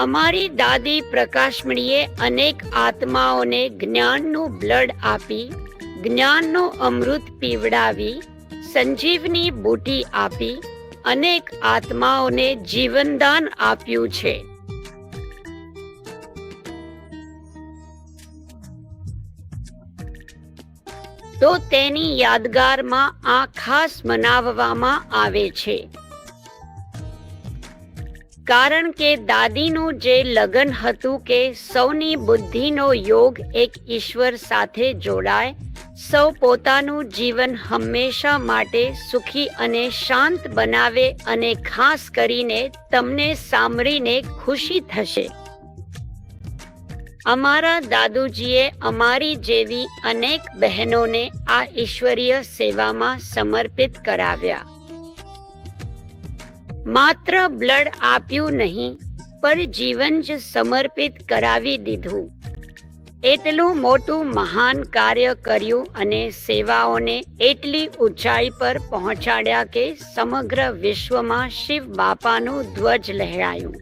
અમારી દાદી પ્રકાશમણીએ અનેક આત્માઓને જ્ઞાનનું બ્લડ આપી, જ્ઞાનનું અમૃત પીવડાવી, સંજીવની બુટી આપી, અનેક આત્માઓને જીવનદાન આપ્યું છે. તો તેની યાદગારમાં આ ખાસ મનાવવામાં આવે છે. કારણ કે દાદીનું જે લગ્ન હતું કે સૌની બુદ્ધિનો યોગ એક ઈશ્વર સાથે જોડાય, સૌ પોતાનું જીવન હંમેશા માટે સુખી અને શાંત બનાવે અને ખાસ કરીને તમને સાંભળીને ખુશી થશે. અમારા દાદુજીએ અમારી જેવી અનેક બહેનોને આ ઈશ્વરીય સેવામાં સમર્પિત કરાવ્યા. માત્ર બ્લડ આપ્યું નહીં, પણ જીવન જ સમર્પિત કરાવી દીધું. એટલું મોટું મહાન કાર્ય કર્યું અને સેવાઓને એટલી ઊંચાઈ પર પહોંચાડ્યા કે સમગ્ર વિશ્વમાં શિવ બાપાનું ધ્વજ લહેરાયું.